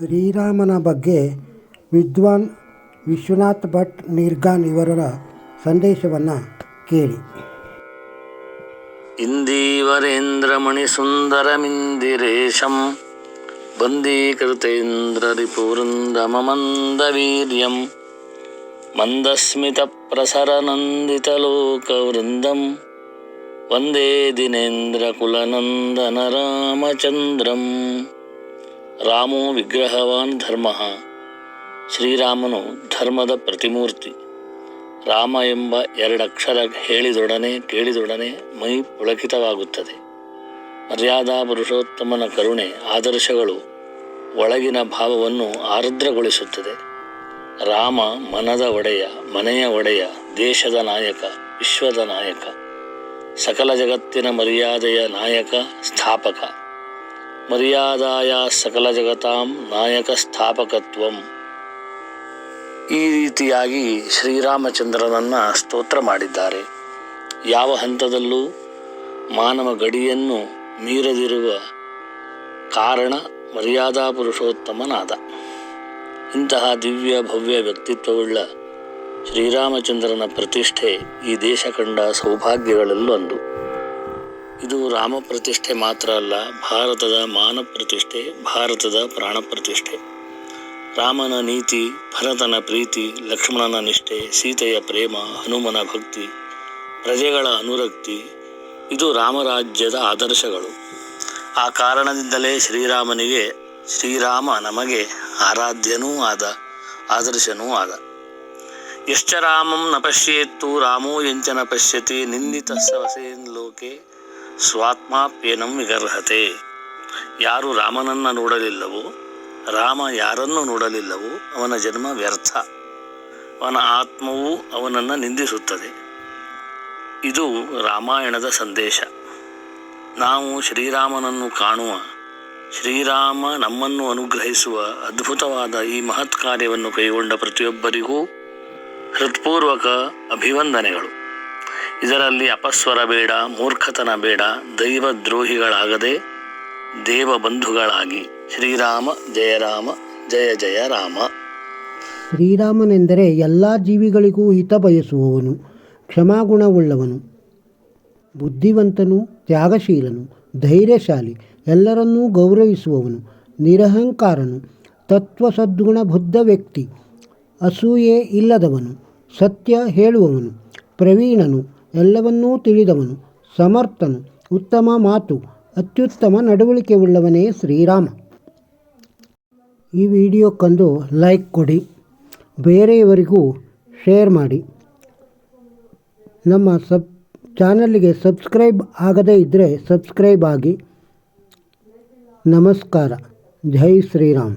ಶ್ರೀರಾಮನ ಬಗ್ಗೆ ವಿದ್ವಾನ್ ವಿಶ್ವನಾಥ್ ಭಟ್ ನಿರ್ಗಾನ್ ಇವರ ಸಂದೇಶವನ್ನು ಕೇಳಿ इन्दीवरेन्द्रमणिसुन्दरमिन्दिरेशं बन्दीकृतेन्द्ररिपुवृन्दममन्दवीर्यं मन्दस्मितप्रसरनन्दितलोकवृन्दं वन्दे दिनेन्द्रकुलनन्दनरामचन्द्रं ರಾಮೋ ವಿಗ್ರಹವಾನ್ ಧರ್ಮ. ಶ್ರೀರಾಮನು ಧರ್ಮದ ಪ್ರತಿಮೂರ್ತಿ. ರಾಮ ಎಂಬ ಎರಡಕ್ಷರ ಹೇಳಿದೊಡನೆ ಕೇಳಿದೊಡನೆ ಮೈ ಪುಳಕಿತವಾಗುತ್ತದೆ. ಮರ್ಯಾದಾ ಪುರುಷೋತ್ತಮನ ಕರುಣೆ ಆದರ್ಶಗಳು ಒಳಗಿನ ಭಾವವನ್ನು ಆರ್ದ್ರಗೊಳಿಸುತ್ತದೆ. ರಾಮ ಮನದ ಒಡೆಯ, ಮನೆಯ ಒಡೆಯ, ದೇಶದ ನಾಯಕ, ವಿಶ್ವದ ನಾಯಕ, ಸಕಲ ಜಗತ್ತಿನ ಮರ್ಯಾದೆಯ ನಾಯಕ, ಸ್ಥಾಪಕ. ಮರ್ಯಾದಾಯ ಸಕಲ ಜಗತಾಂ ನಾಯಕ ಸ್ಥಾಪಕತ್ವಂ. ಈ ರೀತಿಯಾಗಿ ಶ್ರೀರಾಮಚಂದ್ರನನ್ನ ಸ್ತೋತ್ರ ಮಾಡಿದ್ದಾರೆ. ಯಾವ ಹಂತದಲ್ಲೂ ಮಾನವ ಗಡಿಯನ್ನು ಮೀರದಿರುವ ಕಾರಣ ಮರ್ಯಾದಾ ಪುರುಷೋತ್ತಮನಾದ. ಇಂತಹ ದಿವ್ಯ ಭವ್ಯ ವ್ಯಕ್ತಿತ್ವವುಳ್ಳ ಶ್ರೀರಾಮಚಂದ್ರನ ಪ್ರತಿಷ್ಠೆ ಈ ದೇಶ ಕಂಡ ಸೌಭಾಗ್ಯಗಳಲ್ಲೊಂದು. ಇದು ರಾಮ ಪ್ರತಿಷ್ಠೆ ಮಾತ್ರ ಅಲ್ಲ, ಭಾರತದ ಮಾನ ಪ್ರತಿಷ್ಠೆ, ಭಾರತದ ಪ್ರಾಣ ಪ್ರತಿಷ್ಠೆ. ರಾಮನ ನೀತಿ, ಭರತನ ಪ್ರೀತಿ, ಲಕ್ಷ್ಮಣನ ನಿಷ್ಠೆ, ಸೀತೆಯ ಪ್ರೇಮ, ಹನುಮನ ಭಕ್ತಿ, ಪ್ರಜೆಗಳ ಅನುರಕ್ತಿ, ಇದು ರಾಮರಾಜ್ಯದ ಆದರ್ಶಗಳು. ಆ ಕಾರಣದಿಂದಲೇ ಶ್ರೀರಾಮನಿಗೆ, ಶ್ರೀರಾಮ ನಮಗೆ ಆರಾಧ್ಯನೂ ಆದ, ಆದರ್ಶನೂ ಆದ. ಯಶ್ಚ ರಾಮಂ ನ ಪಶ್ಯೇತ್ತು, ರಾಮೋ ಎಂಚನ ಪಶ್ಯತಿ, ನಿಂದಿತ ವಸೇನ್ ಲೋಕೆ ಸ್ವಾತ್ಮಾಪ್ಯೇನಂ ವಿಗರ್ಹತೆ. ಯಾರು ರಾಮನನ್ನ ನೋಡಲಿಲ್ಲವೋ, ರಾಮ ಯಾರನ್ನು ನೋಡಲಿಲ್ಲವೋ ಅವನ ಜನ್ಮ ವ್ಯರ್ಥ. ಅವನ ಆತ್ಮವು ಅವನನ್ನು ನಿಂದಿಸುತ್ತದೆ. ಇದು ರಾಮಾಯಣದ ಸಂದೇಶ. ನಾವು ಶ್ರೀರಾಮನನ್ನು ಕಾಣುವ, ಶ್ರೀರಾಮ ನಮ್ಮನ್ನು ಅನುಗ್ರಹಿಸುವ ಅದ್ಭುತವಾದ ಈ ಮಹತ್ ಕಾರ್ಯವನ್ನು ಕೈಗೊಂಡ ಪ್ರತಿಯೊಬ್ಬರಿಗೂ ಹೃತ್ಪೂರ್ವಕ ಅಭಿವಂದನೆಗಳು. ಇದರಲ್ಲಿ ಅಪಸ್ವರ ಬೇಡ, ಮೂರ್ಖತನ ಬೇಡ ದೈವ ದ್ರೋಹಿಗಳಾಗದೆ ದೇವ ಬಂಧುಗಳಾಗಿ ಶ್ರೀರಾಮ ಜಯರಾಮ ಜಯ ಜಯ ರಾಮ. ಶ್ರೀರಾಮನೆಂದರೆ ಎಲ್ಲ ಜೀವಿಗಳಿಗೂ ಹಿತ ಬಯಸುವವನು, ಕ್ಷಮಾಗುಣವುಳ್ಳವನು. ಬುದ್ಧಿವಂತನು, ತ್ಯಾಗಶೀಲನು, ಧೈರ್ಯಶಾಲಿ, ಎಲ್ಲರನ್ನೂ ಗೌರವಿಸುವವನು, ನಿರಹಂಕಾರನು ತತ್ವ ಸದ್ಗುಣ ಬುದ್ಧ ವ್ಯಕ್ತಿ, ಅಸೂಯೆ ಇಲ್ಲದವನು, ಸತ್ಯ ಹೇಳುವವನು, ಪ್ರವೀಣನು ಎಲ್ಲವನ್ನೂ ತಿಳಿದವನು, ಸಮರ್ಥನು, ಉತ್ತಮ ಮಾತು, ಅತ್ಯುತ್ತಮ ನಡವಳಿಕೆ ಉಳ್ಳವನೇ ಶ್ರೀರಾಮ. ಈ ವಿಡಿಯೋಕ್ಕೊಂದು ಲೈಕ್ ಕೊಡಿ, ಬೇರೆಯವರಿಗೂ ಶೇರ್ ಮಾಡಿ. ನಮ್ಮ ಸಬ್, ಚಾನಲ್ಗೆ ಸಬ್ಸ್ಕ್ರೈಬ್ ಆಗದೇ ಇದ್ದರೆ ಸಬ್ಸ್ಕ್ರೈಬ್ ಆಗಿ. ನಮಸ್ಕಾರ, ಜೈ ಶ್ರೀರಾಮ್.